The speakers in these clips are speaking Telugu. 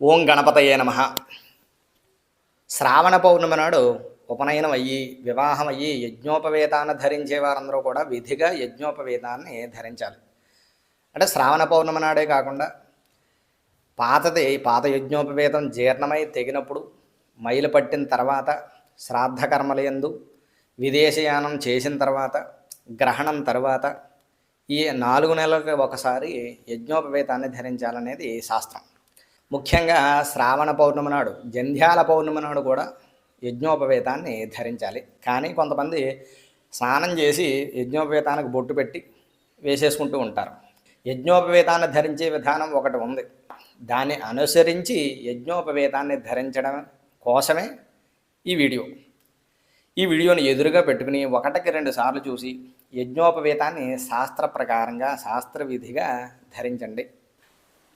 ఓం గణపతయే నమ. శ్రావణ పౌర్ణమి నాడు ఉపనయనం అయ్యి వివాహం అయ్యి యజ్ఞోపవేతాన్ని ధరించే వారందరూ కూడా విధిగా యజ్ఞోపవేతాన్ని ధరించాలి. అంటే శ్రావణ పౌర్ణమి నాడే కాకుండా పాతది పాత యజ్ఞోపవేతం జీర్ణమై తెగినప్పుడు మైలు పట్టిన తర్వాత శ్రాద్ధకర్మలయందు విదేశయానం చేసిన తర్వాత గ్రహణం తర్వాత ఈ నాలుగు నెలలకు ఒకసారి యజ్ఞోపవేతాన్ని ధరించాలనేది శాస్త్రం. ముఖ్యంగా శ్రావణ పౌర్ణమి నాడు జంధ్యాల పౌర్ణమి నాడు కూడా యజ్ఞోపవేతాన్ని ధరించాలి. కానీ కొంతమంది స్నానం చేసి యజ్ఞోపవేతానికి బొట్టు పెట్టి వేసేసుకుంటూ ఉంటారు. యజ్ఞోపవేతాన్ని ధరించే విధానం ఒకటి ఉంది. దాన్ని అనుసరించి యజ్ఞోపవేతాన్ని ధరించడం కోసమే ఈ వీడియో. ఈ వీడియోని ఎదురుగా పెట్టుకుని ఒకటికి రెండు సార్లు చూసి యజ్ఞోపవేతాన్ని శాస్త్ర ప్రకారంగా శాస్త్ర విధిగా ధరించండి.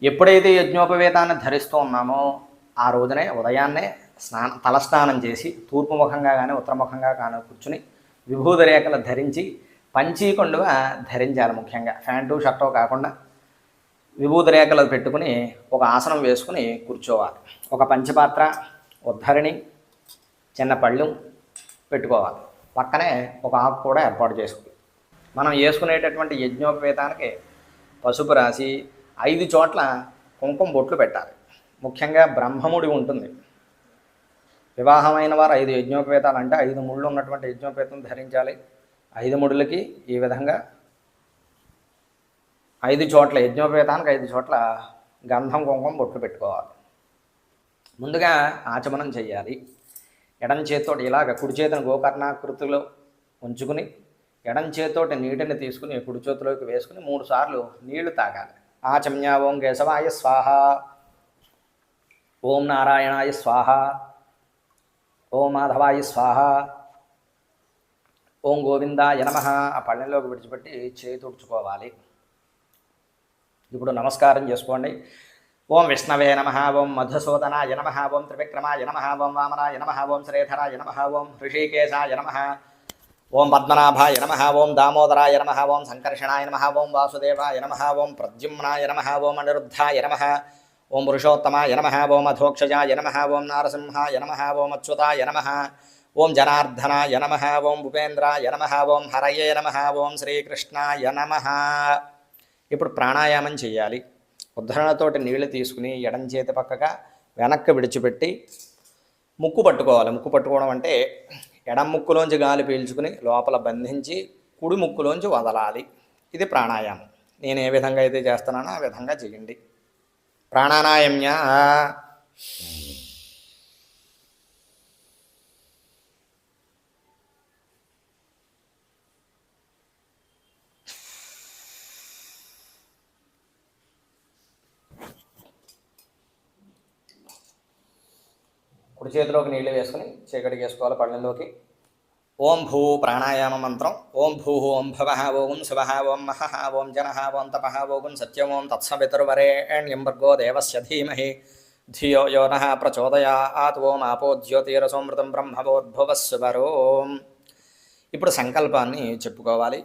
ఎప్పుడైతే యజ్ఞోపవేతాన్ని ధరిస్తూ ఉన్నామో ఆ రోజునే ఉదయాన్నే స్నానం తలస్నానం చేసి తూర్పు ముఖంగా కానీ ఉత్తరముఖంగా కానీ కూర్చుని విభూత రేఖలు ధరించి పంచీకొండువ ధరించాలి ముఖ్యంగా. ప్యాంటు షర్టు కాకుండా విభూత రేఖలు పెట్టుకుని ఒక ఆసనం వేసుకుని కూర్చోవాలి. ఒక పంచపాత్ర ఉద్ధరిణి చిన్న పళ్ళు పెట్టుకోవాలి. పక్కనే ఒక ఆకు కూడా ఏర్పాటు చేసుకోవాలి. మనం వేసుకునేటటువంటి యజ్ఞోపవేతానికి పసుపు రాసి ఐదు చోట్ల కుంకుమ బొట్లు పెట్టాలి. ముఖ్యంగా బ్రహ్మముడి ఉంటుంది. వివాహమైన వారు ఐదు యజ్ఞోపేతాలు అంటే ఐదు ముళ్ళు ఉన్నటువంటి యజ్ఞోపేతం ధరించాలి. ఐదు ముడులకి ఈ విధంగా ఐదు చోట్ల యజ్ఞోపేతానికి ఐదు చోట్ల గంధం కుంకుమ బొట్లు పెట్టుకోవాలి. ముందుగా ఆచమనం చేయాలి ఎడం చేతితోటి ఇలాగ కుడి చేతిని గోకర్ణాకృతిలో ఉంచుకుని ఎడం చేతితోటి నీటిని తీసుకుని కుడి చేతిలోకి వేసుకుని మూడు సార్లు నీళ్ళు తాగాలి. ఆచమ్య ఓం కేశవాయ స్వాహ. ఓం నారాయణాయ స్వాహ. ఓం మాధవాయ స్వాహ. ఓం గోవిందాయ నమ. ఆ పళ్ళెంలోకి విడిచిపెట్టి చేయి తుడుచుకోవాలి ఇప్పుడు నమస్కారం చేసుకోండి. ఓం విష్ణవే నమ. ఓం మధుసూదనాయ నమ. ఓం త్రివిక్రమాయ నమ. ఓం వామనాయ నమ. ఓం శ్రీధరాయ నమ. ఓం ఋషికేశాయ నమ. ఓం పద్మనాభాయ నమ ఓం దామోదరాయ నమ ఓం సంకర్షణాయ నమ ఓం వాసుదేవాయ నమ ఓం ప్రద్యుమ్నాయ నమ ఓం అనిరుద్ధాయ నమ ఓం పురుషోత్తమాయ నమ ఓం అధోక్షజాయ నమ ఓం నారసింహాయ నమ ఓం అచ్యుతాయ నమ ఓం జనార్దనాయ నమ ఓం భూపేంద్రాయ నమ ఓం హరయే నమ ఓం శ్రీకృష్ణాయ నమ ఇప్పుడు ప్రాణాయామం చేయాలి ఉద్ధరణతోటి నీళ్ళు తీసుకుని ఎడం చేతి పక్కగా వెనక్కి విడిచిపెట్టి ముక్కు పట్టుకోవాలి ముక్కు పట్టుకోవడం అంటే ఎడం ముక్కులోంచి గాలి పీల్చుకుని లోపల బంధించి కుడి ముక్కులోంచి వదలాలి. ఇది ప్రాణాయామం. నేను ఏ విధంగా అయితే చేస్తున్నానో ఆ విధంగా చేయండి. ప్రాణానాయమ్య కుడి చేతిలోకి నీళ్ళు వేసుకుని చీకటికి వేసుకోవాలి పళ్ళెంలోకి. ఓం భూ ప్రాణాయామ మంత్రం. ఓం భూ ఓం భవ ఓం శివ ఓం మహ ఓం జన ఓం తప ఓం సత్యం ఓం తత్సవితుర్వరేణ్యం భర్గో దేవస్య ధీమహి. ధియో యో నః ప్రచోదయాత్ ఓం ఆపో జ్యోతిరసోమృతం బ్రహ్మవోద్భవస్వరోం ఇప్పుడు సంకల్పాన్ని చెప్పుకోవాలి.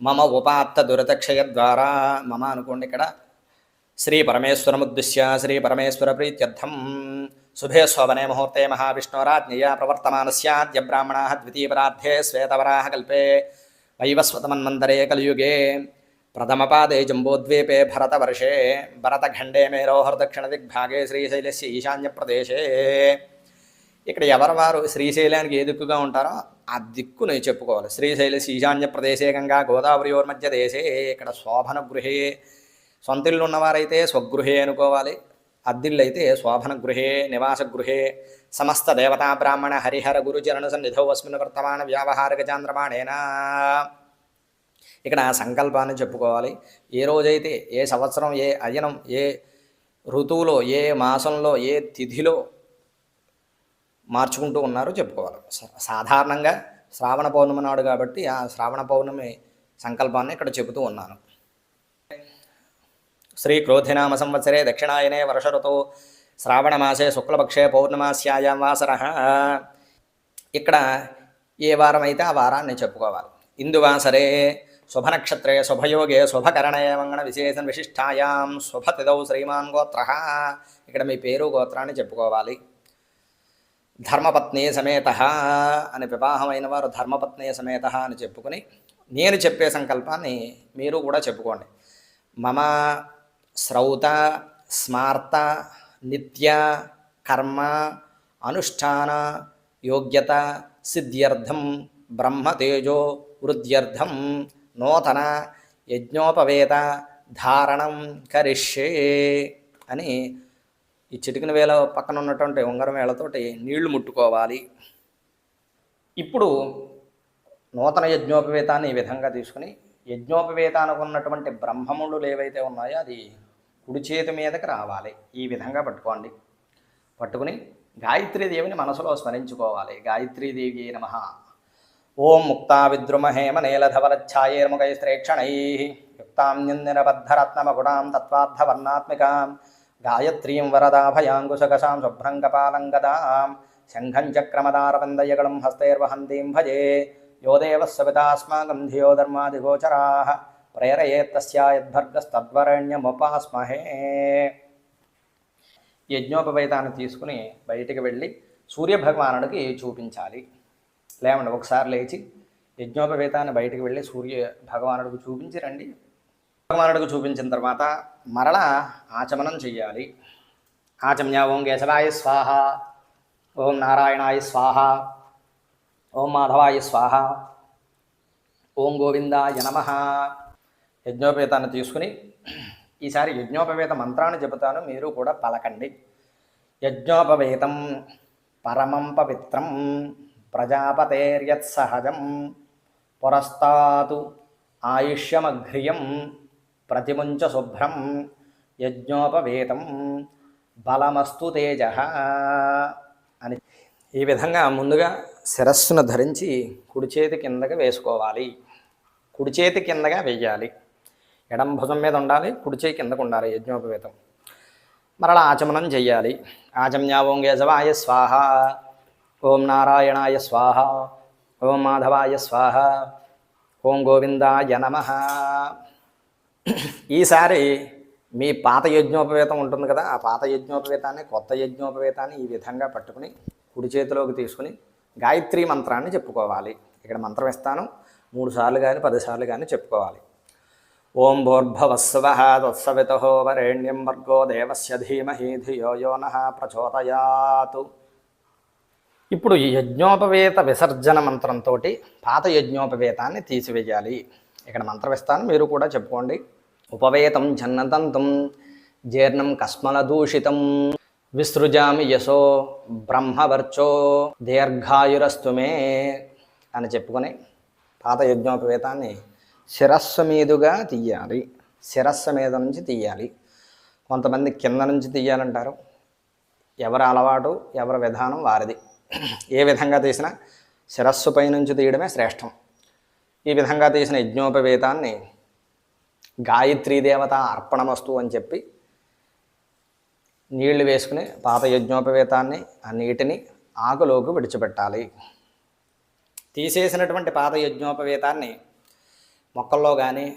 మమ ఉపాత్త దురతక్షయ ద్వారా మమ అనుకోండి ఇక్కడ. శ్రీ పరమేశ్వరముద్దిశ్య శ్రీ పరమేశ్వర ప్రీత్యర్థం. శుభే శోభనే ముహూర్తే మహావిష్ణోరాజ్ఞయ ప్రవర్తమానస్యాద్య బ్రాహ్మణా ద్వితీయపరార్థే శ్వేతవరాహ కల్పే వైవస్వతమన్మంతరే కలియుగే ప్రథమపాదే జంబోద్వీపే భరతవర్షే భరతఖండే మేరోహర్ దక్షిణ దిగ్భాగే శ్రీశైలస్య ఈశాన్య ప్రదేశే ఇక్కడ ఎవరు వారు శ్రీశైలానికి ఏ దిక్కుగా ఉంటారో ఆ దిక్కుని చెప్పుకోవాలి. శ్రీశైల ఈశాన్య ప్రదేశే గంగా గోదావరియోర్ మధ్య దేశే. ఇక్కడ శోభన గృహే. సొంతిల్లు ఉన్నవారైతే స్వగృహే అనుకోవాలి. అద్దిళ్ళు అయితే శోభన గృహే నివాస గృహే సమస్త దేవతా బ్రాహ్మణ హరిహర గురుచరణ సన్నిధౌ అస్మిన్ వర్తమాన వ్యావహారిక చాంద్రమాణేనా. ఇక్కడ సంకల్పాన్ని చెప్పుకోవాలి. ఏ రోజైతే ఏ సంవత్సరం ఏ అయనం ఏ ఋతువులో ఏ మాసంలో ఏ తిథిలో మార్చుకుంటూ ఉన్నారో చెప్పుకోవాలి. సాధారణంగా శ్రావణ పౌర్ణమి నాడు కాబట్టి ఆ శ్రావణ పౌర్ణమి సంకల్పాన్ని ఇక్కడ చెబుతూ ఉన్నాను. శ్రీక్రోధినామ సంవత్సరే దక్షిణాయనే వర్ష శ్రావణమాసే శుక్లపక్షే పౌర్ణమాస్యాయాం వాసర ఇక్కడ ఏ వారం అయితే ఆ వారాన్ని చెప్పుకోవాలి. ఇందువాసరే శుభనక్షత్రే శుభయోగే శుభకరణే మంగళ విశేషణ విశిష్టాయాం శుభతిదౌ శ్రీమాన్ గోత్ర। ఇక్కడ మీ పేరు గోత్రాన్ని చెప్పుకోవాలి. ధర్మపత్ని సమేత అని వివాహమైన వారు ధర్మపత్ని సమేత అని చెప్పుకుని నేను చెప్పే సంకల్పాన్ని మీరు కూడా చెప్పుకోండి. మమ శ్రౌత స్మార్త నిత్య కర్మ అనుష్ఠాన యోగ్యత సిద్ధ్యర్థం బ్రహ్మతేజో వృద్ధ్యర్థం నూతన యజ్ఞోపవేత ధారణం కరిష్యే అని ఈ చిటికిన వేల పక్కన ఉన్నటువంటి ఉంగరం వేళతోటి నీళ్ళు ముట్టుకోవాలి. ఇప్పుడు నూతన యజ్ఞోపవేతాన్ని ఈ విధంగా తీసుకుని యజ్ఞోపవేతానికి ఉన్నటువంటి బ్రహ్మముళ్ళు ఏవైతే ఉన్నాయో అది కుడి చేతి మీదకి రావాలి. ఈ విధంగా పట్టుకోండి. పట్టుకుని గాయత్రీదేవిని మనసులో స్మరించుకోవాలి. గాయత్రీదేవి నమ. ఓం ముక్తా విద్రుమహేమ నీలధవలఛాయేర్ముఖైశ్రేక్షణై యుక్తాంజన్నిరబద్ధరత్నమగుణాం తత్వార్థవర్ణాత్మికాం. గాయత్రీం వరదాభయాంగుశకశాం శుభ్రం గదాం. శంఖం చక్రమదారవందయగళం హస్తైర్వహంతీం భజే. యోదేవ సవితాస్మాకం ధియో ధర్మాదిగోచరాः ప్రేరయేత్తస్యాయద్భర్గస్తద్వరణ్యముపాస్మహే యజ్ఞోపవేతాన్ని తీసుకుని బయటికి వెళ్ళి సూర్యభగవానుడికి చూపించాలి. లేవండి ఒకసారి లేచి యజ్ఞోపవేతాన్ని బయటికి వెళ్ళి సూర్య భగవానుడికి చూపించి రండి. భగవానుడికి చూపించిన తర్వాత మరలా ఆచమనం చెయ్యాలి. ఆచమ్య ఓం కేశవాయ స్వాహ ఓం నారాయణాయ స్వాహ ఓం మాధవాయ స్వాహ. ఓం గోవిందాయ నమ. యజ్ఞోపేతాన్ని తీసుకుని ఈసారి యజ్ఞోపవేత మంత్రాన్ని చెబుతాను మీరు కూడా పలకండి. యజ్ఞోపవేతం పరమం పవిత్రం ప్రజాపతేర్యత్సహజం పురస్తాతు ఆయుష్యమఘ్రియం ప్రతిముంచ శుభ్రం యజ్ఞోపవేతం బలమస్తు తేజ అని. ఈ విధంగా ముందుగా శిరస్సును ధరించి కుడి చేతి కిందగా వేసుకోవాలి. కుడి చేతి కిందగా వేయాలి. ఎడం భుజం మీద ఉండాలి కుడి చేయి కిందకు ఉండాలి యజ్ఞోపవేతం. మరలా ఆచమనం చెయ్యాలి. ఆచమ్య ఓం స్వాహ. ఓం నారాయణాయ స్వాహ. ఓం మాధవాయ స్వాహ. ఓం గోవిందాయ నమ. ఈసారి మీ పాత యజ్ఞోపవేతం ఉంటుంది కదా ఆ పాత యజ్ఞోపవేతాన్ని కొత్త యజ్ఞోపవేతాన్ని ఈ విధంగా పట్టుకుని కుడి చేతిలోకి తీసుకుని గాయత్రి మంత్రాన్ని చెప్పుకోవాలి. ఇక్కడ మంత్రం ఇస్తాను మూడు సార్లు కానీ పదిసార్లు కానీ చెప్పుకోవాలి. ఓం భూర్భవస్వ తత్సవితో వరేణ్యం వర్గో దేవస్య ధీమహి ధియో ప్రచోదయాతు. ఇప్పుడు యజ్ఞోపవేత విసర్జన మంత్రంతో పాత యజ్ఞోపవేతాన్ని తీసివేయాలి. ఇక్కడ మంత్రం ఇస్తాను మీరు కూడా చెప్పుకోండి. ఉపవేతం జన్నదంతం జీర్ణం కస్మల దూషితం విసృజామి యశో బ్రహ్మవర్చో దీర్ఘాయురస్తు మే అని చెప్పుకొని పాత యజ్ఞోపవేతాన్ని శిరస్సు మీదుగా తీయాలి. శిరస్సు మీద నుంచి తీయాలి. కొంతమంది కింద నుంచి తీయాలంటారు. ఎవరి అలవాటు ఎవరి విధానం వారిది. ఏ విధంగా తీసినా శిరస్సు నుంచి తీయడమే శ్రేష్టం. ఈ విధంగా తీసిన యజ్ఞోపవేతాన్ని గాయత్రీ దేవత అర్పణమస్తు అని చెప్పి నీళ్ళు వేసుకుని పాత యజ్ఞోపవేతాన్ని ఆ నీటిని ఆకులోకి విడిచిపెట్టాలి. తీసేసినటువంటి పాత యజ్ఞోపవేతాన్ని మొక్కల్లో కానీ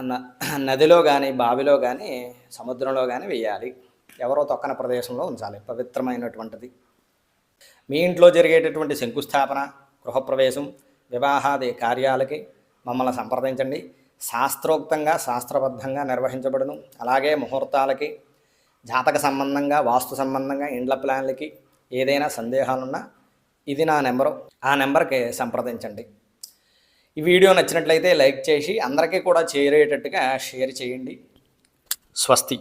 న- నదిలో కానీ బావిలో కానీ సముద్రంలో కానీ వేయాలి. ఎవరో తొక్కన ప్రదేశంలో ఉంచాలి పవిత్రమైనటువంటిది. మీ ఇంట్లో జరిగేటటువంటి శంకుస్థాపన గృహప్రవేశం వివాహాది కార్యాలకి మమ్మల్ని సంప్రదించండి. శాస్త్రోక్తంగా శాస్త్రబద్ధంగా నిర్వహించబడును. అలాగే ముహూర్తాలకి జాతక సంబంధంగా వాస్తు సంబంధంగా ఇండ్ల ప్లాన్లకి ఏదైనా సందేహాలున్నా ఇది నా నెంబరు. ఆ నెంబర్కి సంప్రదించండి. ఈ వీడియో నచ్చినట్లయితే లైక్ చేసి అందరికీ కూడా చేరేటట్టుగా షేర్ చేయండి. స్వస్తి.